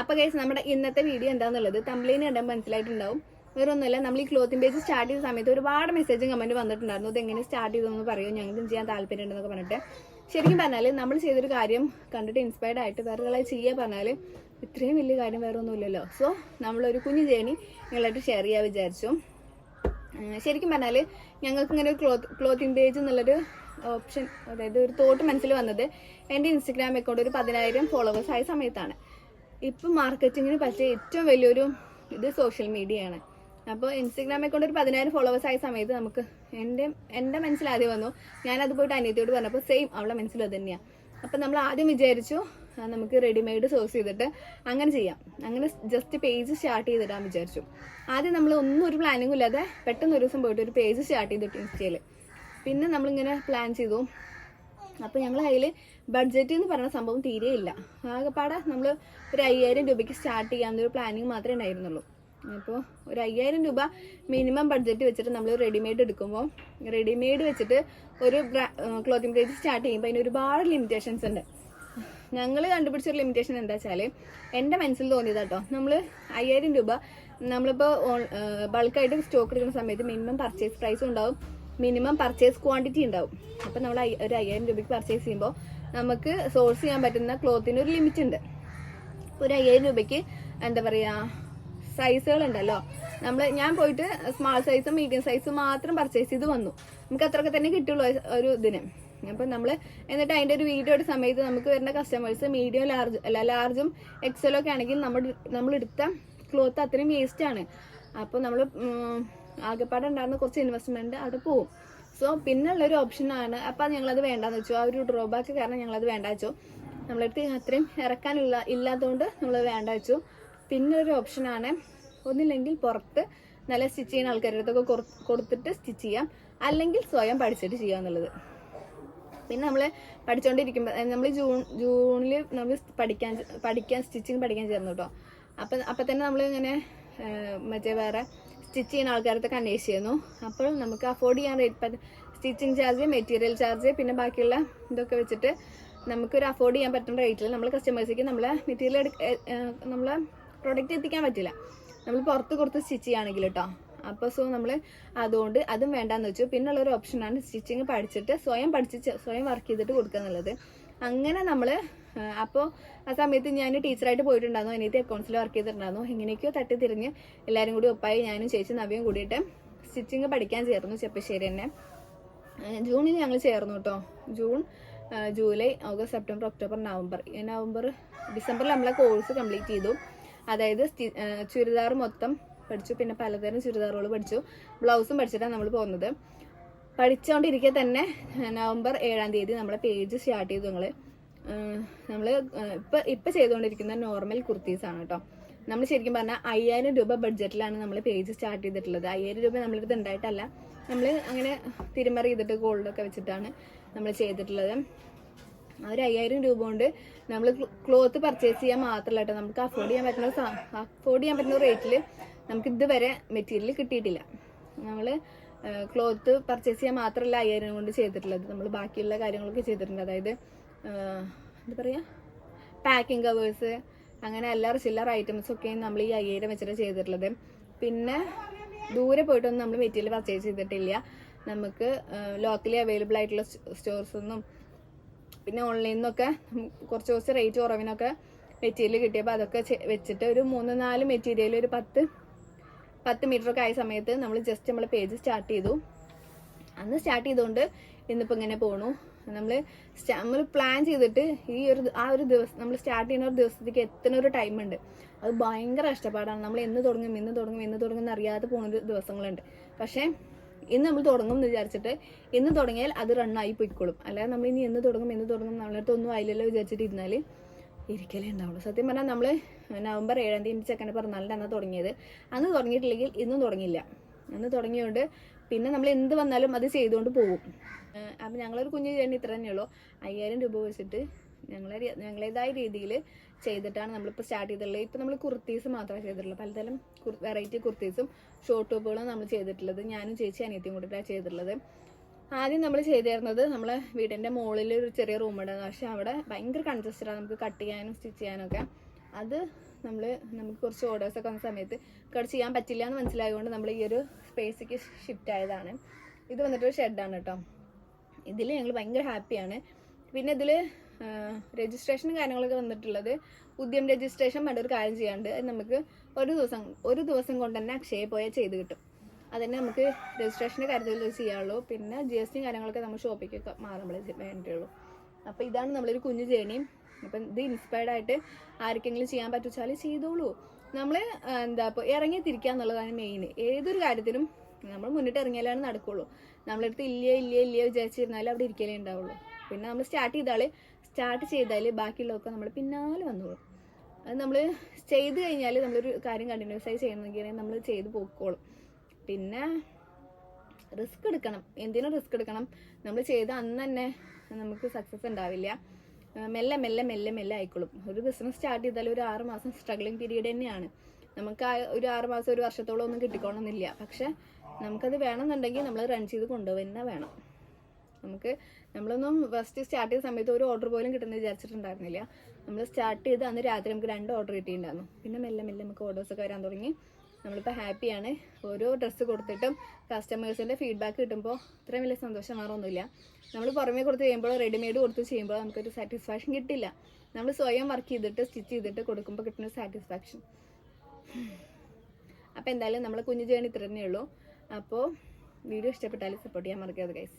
അപ്പൊ ഗൈസ് നമ്മുടെ ഇന്നത്തെ വീഡിയോ എന്താന്നുള്ളത് തമ്പ്ലൈന് കണ്ടാൽ മനസ്സിലായിട്ടുണ്ടാവും. വേറെ ഒന്നുമില്ല നമ്മൾ ഈ ക്ലോത്തിങ് പേജ് സ്റ്റാർട്ട് ചെയ്ത സമയത്ത് ഒരുപാട് മെസ്സേജും കമന്റ് വന്നിട്ടുണ്ടായിരുന്നു. ഇത് എങ്ങനെ സ്റ്റാർട്ട് ചെയ്തെന്ന് പറയും ഞങ്ങൾക്കും ചെയ്യാൻ താല്പര്യമുണ്ടെന്നൊക്കെ പറഞ്ഞിട്ട്. ശരിക്കും പറഞ്ഞാൽ നമ്മൾ ചെയ്തൊരു കാര്യം കണ്ടിട്ട് ഇൻസ്പയർഡ് ആയിട്ട് വേറെ ഒരാളെ ചെയ്യുക പറഞ്ഞാൽ ഇത്രയും വലിയ കാര്യം വേറെ ഒന്നുമില്ലല്ലോ സോ നമ്മളൊരു കുഞ്ഞു ജേണി നിങ്ങളായിട്ട് ഷെയർ ചെയ്യാൻ വിചാരിച്ചു. ശരിക്കും പറഞ്ഞാൽ ഞങ്ങൾക്ക് ഇങ്ങനെ ഒരു ക്ലോത്ത് ക്ലോത്തിങ് പേജ് എന്നുള്ളൊരു ഓപ്ഷൻ അതായത് ഒരു തോട്ട് മനസ്സിൽ വന്നത് എന്റെ ഇൻസ്റ്റഗ്രാം അക്കൗണ്ട് ഒരു പതിനായിരം ഫോളോവേഴ്സ് ആയ സമയത്താണ്. ഇപ്പം മാർക്കറ്റിങ്ങിന് പറ്റിയ ഏറ്റവും വലിയൊരു ഇത് സോഷ്യൽ മീഡിയയാണ് അപ്പോൾ ഇൻസ്റ്റഗ്രാമിൽ കൊണ്ട് ഒരു പതിനായിരം ഫോളോവേഴ്സ് ആയ സമയത്ത് നമുക്ക് എന്റെ എന്റെ മനസ്സിൽ ആദ്യം വന്നു. ഞാനത് പോയിട്ട് അനിയത്തിയോട് പറഞ്ഞപ്പോൾ സെയിം അവളുടെ മനസ്സിൽ അത് തന്നെയാണ് അപ്പം നമ്മൾ ആദ്യം വിചാരിച്ചു നമുക്ക് റെഡിമെയ്ഡ് സോഴ്സ് ചെയ്തിട്ട് അങ്ങനെ ചെയ്യാം. അങ്ങനെ ജസ്റ്റ് പേജ് സ്റ്റാർട്ട് ചെയ്തിടാൻ വിചാരിച്ചു. ആദ്യം നമ്മൾ ഒന്നും ഒരു പ്ലാനിങ്ങും ഇല്ലാതെ പെട്ടെന്ന് ഒരു ദിവസം പോയിട്ട് ഒരു പേജ് സ്റ്റാർട്ട് ചെയ്തിട്ട് ഇൻസ്റ്റയിൽ പിന്നെ നമ്മളിങ്ങനെ പ്ലാൻ ചെയ്തു. അപ്പോൾ ഞങ്ങൾ അതിൽ ബഡ്ജറ്റ് എന്ന് പറയുന്ന സംഭവം തീരെയില്ല ആകെപ്പാടെ നമ്മൾ ഒരു അയ്യായിരം രൂപയ്ക്ക് സ്റ്റാർട്ട് ചെയ്യാവുന്ന ഒരു പ്ലാനിങ് മാത്രമേ ഉണ്ടായിരുന്നുള്ളൂ. അപ്പോൾ ഒരു അയ്യായിരം രൂപ മിനിമം ബഡ്ജറ്റ് വെച്ചിട്ട് നമ്മൾ റെഡിമെയ്ഡ് എടുക്കുമ്പോൾ റെഡിമെയ്ഡ് വെച്ചിട്ട് ഒരു ക്ലോത്തിങ് പേജ് സ്റ്റാർട്ട് ചെയ്യുമ്പോൾ അതിന് ഒരുപാട് ലിമിറ്റേഷൻസ് ഉണ്ട്. ഞങ്ങൾ കണ്ടുപിടിച്ച ഒരു ലിമിറ്റേഷൻ എന്താ വെച്ചാൽ എന്റെ മനസ്സിൽ തോന്നിയത് കേട്ടോ നമ്മൾ അയ്യായിരം രൂപ നമ്മളിപ്പോൾ ബൾക്കായിട്ട് സ്റ്റോക്ക് എടുക്കുന്ന സമയത്ത് മിനിമം പർച്ചേസ് പ്രൈസും ഉണ്ടാവും. മിനിമം പർച്ചേസ് ക്വാണ്ടിറ്റി ഉണ്ടാവും. അപ്പം നമ്മൾ ഒരു അയ്യായിരം രൂപയ്ക്ക് പർച്ചേസ് ചെയ്യുമ്പോൾ നമുക്ക് സോഴ്സ് ചെയ്യാൻ പറ്റുന്ന ക്ലോത്തിന് ഒരു ലിമിറ്റ് ഉണ്ട്. ഒരു അയ്യായിരം രൂപയ്ക്ക് എന്താ പറയുക സൈസുകൾ ഉണ്ടല്ലോ. നമ്മൾ ഞാൻ പോയിട്ട് സ്മാൾ സൈസും മീഡിയം സൈസും മാത്രം പർച്ചേസ് ചെയ്ത് വന്നു. നമുക്ക് അത്രയൊക്കെ തന്നെ കിട്ടുള്ളൂ ഒരു ഇതിന്. അപ്പം നമ്മൾ എന്നിട്ട് അതിന്റെ ഒരു വീഡിയോ എടുത്ത സമയത്ത് നമുക്ക് വരുന്ന കസ്റ്റമേഴ്സ് മീഡിയം ലാർജ് അല്ല ലാർജും എക്സലും ഒക്കെ ആണെങ്കിൽ നമ്മൾ എടുത്ത ക്ലോത്ത് അത്രയും വേസ്റ്റ് ആണ്. അപ്പോൾ നമ്മൾ ആകെപ്പാടെ ഉണ്ടായിരുന്ന കുറച്ച് ഇൻവെസ്റ്റ്മെന്റ് അവിടെ പോകും. സോ പിന്നുള്ള ഒരു ഓപ്ഷനാണ് അപ്പം ഞങ്ങളത് വേണ്ടാന്ന് വെച്ചു. ആ ഒരു ഡ്രോബാക്ക് കാരണം ഞങ്ങളത് വേണ്ട വെച്ചു. നമ്മളടുത്ത് അത്രയും ഇറക്കാനില്ല ഇല്ലാത്തതുകൊണ്ട് നമ്മൾ വേണ്ട വെച്ചു. പിന്നെ ഒരു ഓപ്ഷനാണ് ഒന്നില്ലെങ്കിൽ പുറത്ത് നല്ല സ്റ്റിച്ച് ചെയ്യുന്ന ആൾക്കാരുടെ അടുത്തൊക്കെ കൊടുത്തിട്ട് സ്റ്റിച്ച് ചെയ്യാം. അല്ലെങ്കിൽ സ്വയം പഠിച്ചിട്ട് ചെയ്യുക എന്നുള്ളത്. പിന്നെ നമ്മൾ പഠിച്ചുകൊണ്ടിരിക്കുമ്പോൾ നമ്മൾ ജൂൺ ജൂണിൽ നമ്മൾ പഠിക്കാൻ പഠിക്കാൻ സ്റ്റിച്ചിങ് പഠിക്കാൻ ചേർന്നു കേട്ടോ അപ്പം അപ്പം തന്നെ നമ്മൾ ഇങ്ങനെ മറ്റേ വേറെ സ്റ്റിച്ച് ചെയ്യുന്ന ആൾക്കാരത്തൊക്കെ അന്വേഷിച്ചിരുന്നു. അപ്പോൾ നമുക്ക് അഫോർഡ് ചെയ്യാൻ rate stitching charge material charge പിന്നെ ബാക്കിയുള്ള ഇതൊക്കെ വെച്ചിട്ട് നമുക്കൊരു അഫോർഡ് ചെയ്യാൻ പറ്റുന്ന റേറ്റിൽ നമ്മൾ കസ്റ്റമേഴ്സിക്ക് നമ്മളെ മെറ്റീരിയൽ എടുക്ക നമ്മളെ പ്രൊഡക്റ്റ് എത്തിക്കാൻ പറ്റില്ല. നമ്മൾ പുറത്ത് കൊടുത്ത് സ്റ്റിച്ച് ചെയ്യുകയാണെങ്കിൽ കേട്ടോ അപ്പോൾ സോ നമ്മൾ അതുകൊണ്ട് അതും വേണ്ടാന്ന് വെച്ചു. പിന്നെ ഒരു ഓപ്ഷനാണ് സ്റ്റിച്ചിങ് പഠിച്ചിട്ട് സ്വയം പഠിച്ച് സ്വയം വർക്ക് ചെയ്തിട്ട് കൊടുക്കുക എന്നുള്ളത്. അങ്ങനെ നമ്മൾ അപ്പോൾ ആ സമയത്ത് ഞാൻ ടീച്ചറായിട്ട് പോയിട്ടുണ്ടായിരുന്നു. അനിയത്തി അക്കൗണ്ട്സിൽ വർക്ക് ചെയ്തിട്ടുണ്ടായിരുന്നു. എങ്ങനെയൊക്കെയോ തട്ടി തിരിഞ്ഞ് എല്ലാവരും കൂടി ഒപ്പായി ഞാനും ചേച്ചി നവ്യം കൂടിയിട്ട് സ്റ്റിച്ചിങ് പഠിക്കാൻ ചേർന്നു ചെപ്പശ്ശേരി തന്നെ. ജൂണിൽ ഞങ്ങൾ ചേർന്നു കേട്ടോ June July August September October November. November ഡിസംബറിൽ നമ്മളെ കോഴ്സ് കംപ്ലീറ്റ് ചെയ്തു. അതായത് ചുരിദാർ മൊത്തം പഠിച്ചു. പിന്നെ പലതരം ചുരിദാറുകൾ പഠിച്ചു. ബ്ലൗസും പഠിച്ചിട്ടാണ് നമ്മൾ പോകുന്നത്. പഠിച്ചുകൊണ്ടിരിക്കെ തന്നെ നവംബർ ഏഴാം തീയതി നമ്മളെ പേജ് സ്റ്റാർട്ട് ചെയ്തു ഞങ്ങൾ നമ്മൾ ഇപ്പം ഇപ്പം ചെയ്തുകൊണ്ടിരിക്കുന്ന നോർമൽ കുർത്തീസ് ആണ് കേട്ടോ നമ്മൾ ശരിക്കും പറഞ്ഞാൽ അയ്യായിരം രൂപ ബഡ്ജറ്റിലാണ് നമ്മൾ പേജ് സ്റ്റാർട്ട് ചെയ്തിട്ടുള്ളത്. അയ്യായിരം രൂപ നമ്മളിത് ഉണ്ടായിട്ടല്ല നമ്മൾ അങ്ങനെ തിരുമറി ചെയ്തിട്ട് ഗോൾഡൊക്കെ വെച്ചിട്ടാണ് നമ്മൾ ചെയ്തിട്ടുള്ളത്. ആ ഒരു അയ്യായിരം രൂപ കൊണ്ട് നമ്മൾ ക്ലോത്ത് പർച്ചേസ് ചെയ്യാൻ മാത്രമല്ല കേട്ടോ നമുക്ക് അഫോർഡ് ചെയ്യാൻ പറ്റുന്ന അഫോർഡ് ചെയ്യാൻ പറ്റുന്ന റേറ്റിൽ നമുക്ക് ഇതുവരെ മെറ്റീരിയൽ കിട്ടിയിട്ടില്ല. നമ്മൾ ക്ലോത്ത് പർച്ചേസ് ചെയ്യാൻ മാത്രമല്ല അയ്യായിരം കൊണ്ട് ചെയ്തിട്ടുള്ളത്. നമ്മൾ ബാക്കിയുള്ള കാര്യങ്ങളൊക്കെ ചെയ്തിട്ടുണ്ട്. അതായത് എന്താ പറയുക പാക്കിംഗ് കവേഴ്സ് അങ്ങനെ എല്ലാ ചില്ലറ ഐറ്റംസ് ഒക്കെ നമ്മൾ ഈ അയ്യായിരം വെച്ചിട്ട് ചെയ്തിട്ടുള്ളത്. പിന്നെ ദൂരെ പോയിട്ടൊന്നും നമ്മൾ മെറ്റീരിയൽ പർച്ചേസ് ചെയ്തിട്ടില്ല. നമുക്ക് ലോക്കലി അവൈലബിൾ ആയിട്ടുള്ള സ്റ്റോഴ്സ് ഒന്നും പിന്നെ ഓൺലൈനിൽ നിന്നൊക്കെ കുറച്ച് കുറച്ച് റേറ്റ് കുറവിനൊക്കെ മെറ്റീരിയൽ കിട്ടിയപ്പോൾ അതൊക്കെ വെച്ചിട്ട് ഒരു മൂന്ന് നാല് മെറ്റീരിയൽ ഒരു പത്ത് പത്ത് മീറ്റർ ഒക്കെ ആയ സമയത്ത് നമ്മൾ ജസ്റ്റ് നമ്മൾ പേജ് സ്റ്റാർട്ട് ചെയ്തു. അന്ന് സ്റ്റാർട്ട് ചെയ്തുകൊണ്ട് ഇന്നിപ്പോൾ ഇങ്ങനെ പോണു. നമ്മൾ നമ്മൾ പ്ലാൻ ചെയ്തിട്ട് ഈ ഒരു ആ ഒരു ദിവസം നമ്മൾ സ്റ്റാർട്ട് ചെയ്യുന്ന ഒരു ദിവസത്തേക്ക് എത്തുന്ന ഒരു ടൈം ഉണ്ട്. അത് ഭയങ്കര കഷ്ടപ്പാടാണ്. നമ്മൾ എന്ന് തുടങ്ങും ഇന്ന് തുടങ്ങും എന്ന് തുടങ്ങും അറിയാതെ പോകുന്ന ദിവസങ്ങളുണ്ട്. പക്ഷേ ഇന്ന് നമ്മൾ തുടങ്ങും എന്ന് വിചാരിച്ചിട്ട് ഇന്ന് തുടങ്ങിയാൽ അത് റണ്ണായി പൊയ്ക്കോളും. അല്ലാതെ നമ്മൾ ഇനി എന്ന് തുടങ്ങും എന്ന് തുടങ്ങും നമ്മളടുത്ത് ഒന്നും ആയില്ലല്ലോ വിചാരിച്ചിട്ട് ഇരുന്നാൽ ഇരിക്കലേ ഉണ്ടാവുള്ളൂ. സത്യം പറഞ്ഞാൽ നമ്മൾ നവംബർ ഏഴാം തീയതി ചെക്കന്റെ പിറന്നാളിന്റെ അന്ന് തുടങ്ങിയത്. അന്ന് തുടങ്ങിയിട്ടില്ലെങ്കിൽ ഇന്നും തുടങ്ങിയില്ല. അന്ന് തുടങ്ങിയോണ്ട് പിന്നെ നമ്മൾ എന്ത് വന്നാലും അത് ചെയ്തുകൊണ്ട് പോകും. അപ്പം ഞങ്ങളൊരു കുഞ്ഞു ചേട്ടൻ ഇത്ര തന്നെയുള്ളൂ. അയ്യായിരം രൂപ വെച്ചിട്ട് ഞങ്ങളെ ഞങ്ങളേതായ രീതിയിൽ ചെയ്തിട്ടാണ് നമ്മളിപ്പോൾ സ്റ്റാർട്ട് ചെയ്തിട്ടുള്ളത്. ഇപ്പം നമ്മൾ കുർത്തീസ് മാത്രമേ ചെയ്തിട്ടുള്ളൂ. പലതരം വെറൈറ്റി കുർത്തീസും ഷോർട്ട് ടോപ്പുകളും നമ്മൾ ചെയ്തിട്ടുള്ളത്. ഞാനും ചേച്ചി അനിയത്തിയും കൂടിയിട്ടാണ് ചെയ്തിട്ടുള്ളത്. ആദ്യം നമ്മൾ ചെയ്തിരുന്നത് നമ്മളെ വീടിന്റെ മുകളിൽ ഒരു ചെറിയ റൂം ഉണ്ടായിരുന്നു പക്ഷെ അവിടെ ഭയങ്കര കൺജസ്റ്റഡാണ് നമുക്ക് കട്ട് ചെയ്യാനും സ്റ്റിച്ച് ചെയ്യാനും ഒക്കെ. അത് നമ്മൾ നമുക്ക് കുറച്ച് ഓർഡേഴ്സൊക്കെ വന്ന സമയത്ത് കട്ട് ചെയ്യാൻ പറ്റില്ല എന്ന് മനസ്സിലായതുകൊണ്ട് നമ്മൾ ഈ ഒരു സ്പേസിലേക്ക് ഷിഫ്റ്റ് ആയതാണ്. ഇത് വന്നിട്ടൊരു ഷെഡാണ് കേട്ടോ ഇതിൽ ഞങ്ങൾ ഭയങ്കര ഹാപ്പിയാണ് പിന്നെ ഇതിൽ രജിസ്ട്രേഷനും കാര്യങ്ങളൊക്കെ വന്നിട്ടുള്ളത് ഉദ്യം രജിസ്ട്രേഷൻ വേണ്ട ഒരു കാര്യം ചെയ്യാണ്ട് നമുക്ക് ഒരു ദിവസം ഒരു ദിവസം കൊണ്ട് തന്നെ അക്ഷയ പോയാൽ ചെയ്ത് കിട്ടും. അതന്നെ നമുക്ക് രജിസ്ട്രേഷന്റെ കാര്യത്തിൽ ചെയ്യാനുള്ളൂ. പിന്നെ ജി എസ് ടി കാര്യങ്ങളൊക്കെ നമ്മൾ ഷോപ്പിക്ക് മാറുമ്പോഴേ വേണ്ടിയുള്ളൂ അപ്പോൾ ഇതാണ് നമ്മളൊരു കുഞ്ഞു ജേണി അപ്പം ഇത് ഇൻസ്പയർഡ് ആയിട്ട് ആർക്കെങ്കിലും ചെയ്യാൻ പറ്റുവെച്ചാൽ ചെയ്തോളൂ. നമ്മൾ എന്താ ഇപ്പോൾ ഇറങ്ങി തിരിക്കുക എന്നുള്ളതാണ് മെയിൻ ഏതൊരു കാര്യത്തിനും നമ്മൾ മുന്നിട്ട് ഇറങ്ങിയാലാണ് നടക്കുള്ളൂ. നമ്മളടുത്ത് ഇല്ല ഇല്ല ഇല്ല വിചാരിച്ചിരുന്നാലും അവിടെ ഇരിക്കലേ ഉണ്ടാവുള്ളൂ. പിന്നെ നമ്മൾ സ്റ്റാർട്ട് ചെയ്താൽ സ്റ്റാർട്ട് ചെയ്താൽ ബാക്കിയുള്ളതൊക്കെ നമ്മൾ പിന്നാലെ വന്നോളും. അത് നമ്മൾ ചെയ്ത് കഴിഞ്ഞാൽ നമ്മളൊരു കാര്യം കണ്ടിന്യൂസ് ആയി ചെയ്യണമെങ്കിൽ നമ്മൾ ചെയ്ത് പോക്കോളും. പിന്നെ റിസ്ക് എടുക്കണം. എന്തിനും റിസ്ക് എടുക്കണം. നമ്മൾ ചെയ്ത അന്ന് തന്നെ നമുക്ക് സക്സസ് ഉണ്ടാവില്ല. മെല്ലെ മെല്ലെ മെല്ലെ മെല്ലെ ആയിക്കോളും. ഒരു ബിസിനസ് സ്റ്റാർട്ട് ചെയ്താൽ ഒരു ആറ് മാസം സ്ട്രഗ്ലിംഗ് പീരീഡ് തന്നെയാണ്. നമുക്ക് ഒരു ആറ് മാസം ഒരു വർഷത്തോളം ഒന്നും കിട്ടിക്കോണമെന്നില്ല പക്ഷെ നമുക്കത് വേണമെന്നുണ്ടെങ്കിൽ നമ്മൾ റൺ ചെയ്ത് കൊണ്ടുപോകുക തന്നെ വേണം. നമുക്ക് നമ്മളൊന്നും ഫസ്റ്റ് സ്റ്റാർട്ട് ചെയ്ത സമയത്ത് ഒരു ഓർഡർ പോലും കിട്ടുന്ന വിചാരിച്ചിട്ടുണ്ടായിരുന്നില്ല. നമ്മൾ സ്റ്റാർട്ട് ചെയ്ത് അന്ന് രാത്രി നമുക്ക് രണ്ട് ഓർഡർ കിട്ടിയിട്ടുണ്ടായിരുന്നു. പിന്നെ മെല്ലെ മെല്ലെ നമുക്ക് ഓർഡേഴ്സൊക്കെ വരാൻ തുടങ്ങി. നമ്മളിപ്പോൾ ഹാപ്പിയാണ്. ഓരോ ഡ്രസ്സ് കൊടുത്തിട്ടും കസ്റ്റമേഴ്സിന്റെ ഫീഡ്ബാക്ക് കിട്ടുമ്പോൾ ഇത്രയും വലിയ സന്തോഷം മാറൊന്നുമില്ല നമ്മൾ പുറമേ കൊടുത്ത് ചെയ്യുമ്പോൾ റെഡിമെയ്ഡ് കൊടുത്ത് ചെയ്യുമ്പോൾ നമുക്കൊരു സാറ്റിസ്ഫാക്ഷൻ കിട്ടില്ല. നമ്മൾ സ്വയം വർക്ക് ചെയ്തിട്ട് സ്റ്റിച്ച് ചെയ്തിട്ട് കൊടുക്കുമ്പോൾ കിട്ടുന്ന സാറ്റിസ്ഫാക്ഷൻ അപ്പോൾ എന്തായാലും നമ്മളെ കുഞ്ഞു ജേണി ഇത്ര തന്നെയുള്ളൂ അപ്പോൾ വീഡിയോ ഇഷ്ടപ്പെട്ടാൽ സപ്പോർട്ട് ചെയ്യാൻ മറക്കരുത് ഗൈസ്